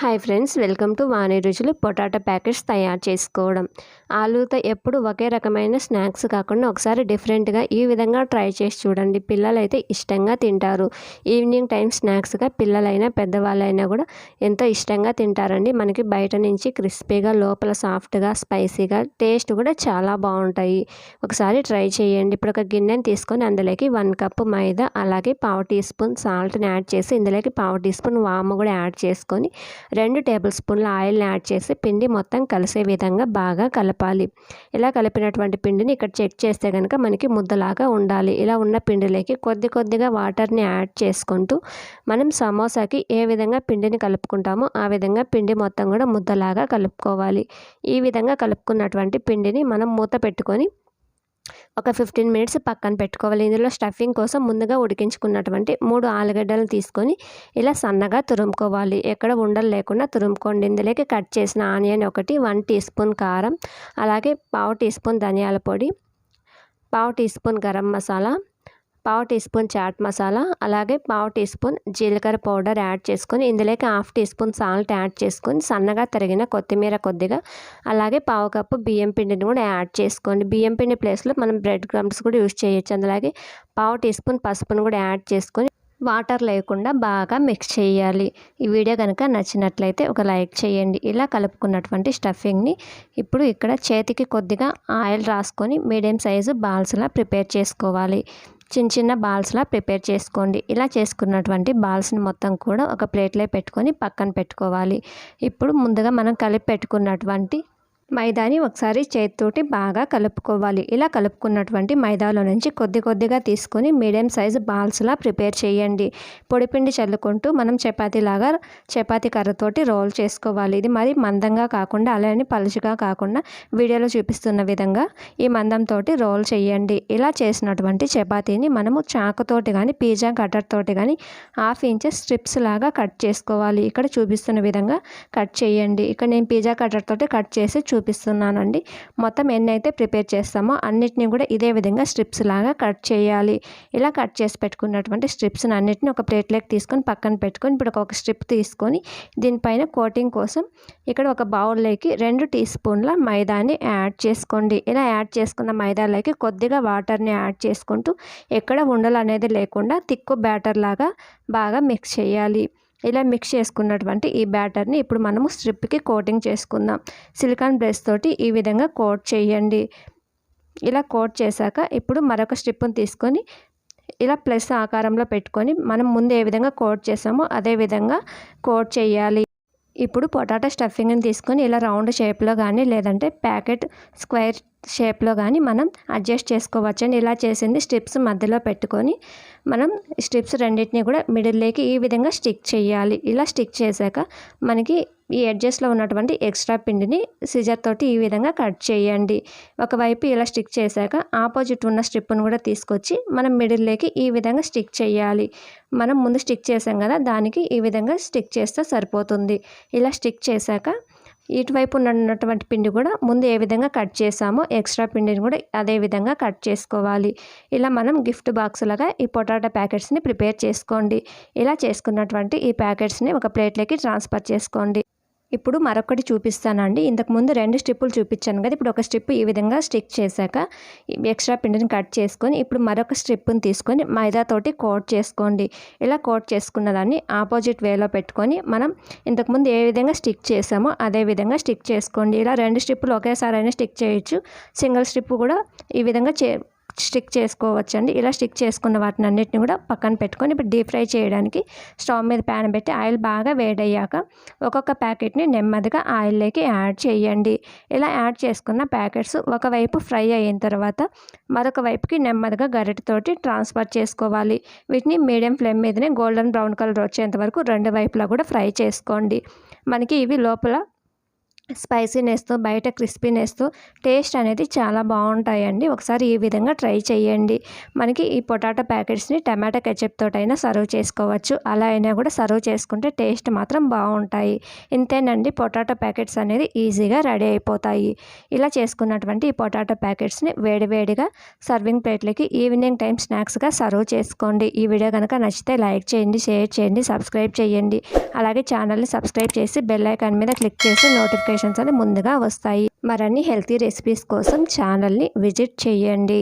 Hi friends welcome to Vani రుచులు potato packets తయారు చేసుకోవడం. ఆలూతో ఎప్పుడు ఒకే రకమైన స్నాక్స్ కాకుండా ఒకసారి డిఫరెంట్గా ఈ విధంగా ట్రై చేసి చూడండి. పిల్లలు అయితే ఇష్టంగా తింటారు. ఈవినింగ్ టైం స్నాక్స్గా పిల్లలైనా పెద్దవాళ్ళైనా కూడా ఎంతో ఇష్టంగా తింటారండి. మనకి బయట నుంచి క్రిస్పీగా లోపల సాఫ్ట్గా స్పైసీగా టేస్ట్ కూడా చాలా బాగుంటాయి. ఒకసారి ట్రై చేయండి. ఇప్పుడు ఒక గిన్నెని తీసుకొని అందులోకి వన్ కప్ మైదా అలాగే పావు టీ స్పూన్ సాల్ట్ని యాడ్ చేసి ఇందులోకి పావు టీ స్పూన్ వాము కూడా యాడ్ చేసుకొని రెండు టేబుల్ స్పూన్ల ఆయిల్ని యాడ్ చేసి పిండి మొత్తం కలిసే విధంగా బాగా కలపాలి. ఇలా కలిపినటువంటి పిండిని ఇక్కడ చెక్ చేస్తే కనుక మనకి ముద్దలాగా ఉండాలి. ఇలా ఉన్న పిండిలోకి కొద్ది కొద్దిగా వాటర్ని యాడ్ చేసుకుంటూ మనం సమోసాకి ఏ విధంగా పిండిని కలుపుకుంటామో ఆ విధంగా పిండి మొత్తం కూడా ముద్దలాగా కలుపుకోవాలి. ఈ విధంగా కలుపుకున్నటువంటి పిండిని మనం మూత పెట్టుకొని ఒక ఫిఫ్టీన్ మినిట్స్ పక్కన పెట్టుకోవాలి. ఇందులో స్టఫింగ్ కోసం ముందుగా ఉడికించుకున్నటువంటి మూడు ఆలుగడ్డలు తీసుకొని ఇలా సన్నగా తురుముకోవాలి. ఎక్కడ ఉండలు లేకుండా తురుముకోండి. ఇందులోకి కట్ చేసిన ఆనియన్ ఒకటి వన్ టీ స్పూన్ కారం అలాగే పావు టీ స్పూన్ ధనియాల పొడి పావు టీ స్పూన్ గరం మసాలా పావు టీ స్పూన్ చాట్ మసాలా అలాగే పావు టీ స్పూన్ జీలకర్ర పౌడర్ యాడ్ చేసుకొని ఇందులోకి half tea spoon salt add చేసుకొని సన్నగా తరిగిన కొత్తిమీర కొద్దిగా అలాగే పావు కప్పు బియ్యం పిండిని కూడా యాడ్ చేసుకోండి. బియ్యం పిండి ప్లేస్లో మనం బ్రెడ్ క్రమ్స్ కూడా యూస్ చేయొచ్చు. అందులాగే పావు టీ స్పూన్ పసుపును కూడా యాడ్ చేసుకొని వాటర్ లేకుండా బాగా మిక్స్ చేయాలి. ఈ వీడియో కనుక నచ్చినట్లయితే ఒక లైక్ చేయండి. ఇలా కలుపుకున్నటువంటి స్టఫింగ్ని ఇప్పుడు ఇక్కడ చేతికి కొద్దిగా ఆయిల్ రాసుకొని మీడియం సైజు బాల్స్లా ప్రిపేర్ చేసుకోవాలి. చిన్న చిన్న బాల్స్లా ప్రిపేర్ చేసుకోండి. ఇలా చేసుకున్నటువంటి బాల్స్ని మొత్తం కూడా ఒక ప్లేట్లో పెట్టుకొని పక్కన పెట్టుకోవాలి. ఇప్పుడు ముందుగా మనం కలిపి పెట్టుకున్నటువంటి మైదాని ఒకసారి చేతితోటి బాగా కలుపుకోవాలి. ఇలా కలుపుకున్నటువంటి మైదాలో నుంచి కొద్ది కొద్దిగా తీసుకొని మీడియం సైజు బాల్స్లా ప్రిపేర్ చేయండి. పొడిపిండి చల్లుకుంటూ మనం చపాతీలాగా చపాతీ కర్రతోటి రోల్ చేసుకోవాలి. ఇది మరి మందంగా కాకుండా అలానే పలుచుగా కాకుండా వీడియోలో చూపిస్తున్న విధంగా ఈ మందంతో రోల్ చేయండి. ఇలా చేసినటువంటి చపాతీని మనము చాకుతోటి కానీ పిజ్జా కటర్ తోటి కానీ హాఫ్ ఇంచెస్ స్ట్రిప్స్ లాగా కట్ చేసుకోవాలి. ఇక్కడ చూపిస్తున్న విధంగా కట్ చేయండి. ఇక్కడ నేను పిజ్జా కటర్ తోటి కట్ చేసి చూపిస్తున్నానండి. మొత్తం ఎన్ని అయితే ప్రిపేర్ చేస్తామో అన్నిటినీ కూడా ఇదే విధంగా స్ట్రిప్స్ లాగా కట్ చేయాలి. ఇలా కట్ చేసి పెట్టుకున్నటువంటి స్ట్రిప్స్ని అన్నిటిని ఒక ప్లేట్లోకి తీసుకొని పక్కన పెట్టుకొని ఇప్పుడు ఒక స్ట్రిప్ తీసుకొని దీనిపైన కోటింగ్ కోసం ఇక్కడ ఒక బౌల్లోకి రెండు టీ స్పూన్ల మైదాని యాడ్ చేసుకోండి. ఇలా యాడ్ చేసుకున్న మైదాలోకి కొద్దిగా వాటర్ని యాడ్ చేసుకుంటూ ఎక్కడ ఉండలు అనేది లేకుండా తిక్కు బ్యాటర్ లాగా బాగా మిక్స్ చేయాలి. ఇలా మిక్స్ చేసుకున్నటువంటి ఈ బ్యాటర్ని ఇప్పుడు మనము స్ట్రిప్కి కోటింగ్ చేసుకుందాం. సిలికాన్ బ్రష్ తోటి ఈ విధంగా కోట్ చేయండి. ఇలా కోట్ చేశాక ఇప్పుడు మరొక స్ట్రిప్ని తీసుకొని ఇలా ప్లస్ ఆకారంలో పెట్టుకొని మనం ముందు ఏ విధంగా కోట్ చేసామో అదే విధంగా కోట్ చేయాలి. ఇప్పుడు పొటాటో స్టఫింగ్ని తీసుకొని ఇలా రౌండ్ షేప్లో కానీ లేదంటే ప్యాకెట్ స్క్వేర్ షేప్లో కానీ మనం అడ్జస్ట్ చేసుకోవచ్చండి ఇలా చేసింది స్ట్రిప్స్ మధ్యలో పెట్టుకొని మనం స్ట్రిప్స్ రెండింటిని కూడా మిడిల్లోకి ఈ విధంగా స్టిక్ చేయాలి. ఇలా స్టిక్ చేశాక మనకి ఈ ఎడ్జెస్లో ఉన్నటువంటి ఎక్స్ట్రా పిండిని సిజర్ తోటి ఈ విధంగా కట్ చేయండి. ఒకవైపు ఇలా స్టిక్ చేశాక ఆపోజిట్ ఉన్న స్ట్రిప్ను కూడా తీసుకొచ్చి మనం మిడిల్లోకి ఈ విధంగా స్టిక్ చేయాలి. మనం ముందు స్టిక్ చేసాం కదా దానికి ఈ విధంగా స్టిక్ చేస్తే సరిపోతుంది. ఇలా స్టిక్ చేశాక ఇటువైపు ఉన్నటువంటి పిండి కూడా ముందు ఏ విధంగా కట్ చేసామో ఎక్స్ట్రా పిండిని కూడా అదే విధంగా కట్ చేసుకోవాలి. ఇలా మనం గిఫ్ట్ బాక్స్ లాగా ఈ పొటాటో ప్యాకెట్స్ని ప్రిపేర్ చేసుకోండి. ఇలా చేసుకున్నటువంటి ఈ ప్యాకెట్స్ని ఒక ప్లేట్లోకి ట్రాన్స్ఫర్ చేసుకోండి. ఇప్పుడు మరొకటి చూపిస్తానండి. ఇంతకుముందు రెండు స్ట్రిప్పులు చూపించాను కదా ఇప్పుడు ఒక స్ట్రిప్ ఈ విధంగా స్టిక్ చేశాక ఎక్స్ట్రా పిండిని కట్ చేసుకొని ఇప్పుడు మరొక స్ట్రిప్ని తీసుకొని మైదాతోటి కోట్ చేసుకోండి. ఇలా కోట్ చేసుకున్న దాన్ని ఆపోజిట్ వేలో పెట్టుకొని మనం ఇంతకుముందు ఏ విధంగా స్టిక్ చేసామో అదే విధంగా స్టిక్ చేసుకోండి. ఇలా రెండు స్ట్రిప్పులు ఒకేసారి అయినా స్టిక్ చేయొచ్చు. సింగిల్ స్ట్రిప్ కూడా ఈ విధంగా చే స్టిక్ చేసుకోవచ్చండి. ఇలా స్టిక్ చేసుకున్న వాటిని అన్నిటిని కూడా పక్కన పెట్టుకొని ఇప్పుడు డీప్ ఫ్రై చేయడానికి స్టవ్ మీద ప్యాన్ పెట్టి ఆయిల్ బాగా వేడయ్యాక ఒక్కొక్క ప్యాకెట్ని నెమ్మదిగా ఆయిల్లోకి యాడ్ చేయండి. ఇలా యాడ్ చేసుకున్న ప్యాకెట్స్ ఒకవైపు ఫ్రై అయిన తర్వాత మరొక వైపుకి నెమ్మదిగా గరిటతోటి ట్రాన్స్ఫర్ చేసుకోవాలి. వీటిని మీడియం ఫ్లేమ్ మీదనే గోల్డెన్ బ్రౌన్ కలర్ వచ్చేంత వరకు రెండు వైపులా కూడా ఫ్రై చేసుకోండి. మనకి ఇవి లోపల స్పైసీనెస్తో బయట క్రిస్పీనెస్తో టేస్ట్ అనేది చాలా బాగుంటాయండి. ఒకసారి ఈ విధంగా ట్రై చేయండి మనకి ఈ పొటాటో ప్యాకెట్స్ని టమాటా కెచప్ తోటైనా సర్వ్ చేసుకోవచ్చు. అలా అయినా కూడా సర్వ్ చేసుకుంటే టేస్ట్ మాత్రం బాగుంటాయి. ఇంతేనండి పొటాటో ప్యాకెట్స్ అనేది ఈజీగా రెడీ అయిపోతాయి. ఇలా చేసుకున్నటువంటి ఈ పొటాటో ప్యాకెట్స్ని వేడివేడిగా సర్వింగ్ ప్లేట్లకి ఈవినింగ్ టైం స్నాక్స్గా సర్వ్ చేసుకోండి. ఈ వీడియో కనుక నచ్చితే లైక్ చేయండి షేర్ చేయండి సబ్స్క్రైబ్ చేయండి. అలాగే ఛానల్ని సబ్స్క్రైబ్ చేసి బెల్ ఐకాన్ మీద క్లిక్ చేసి నోటిఫికేషన్స్ అని ముందుగా వస్తాయి. మరిన్ని హెల్తీ రెసిపీస్ కోసం ఛానల్ని విజిట్ చేయండి.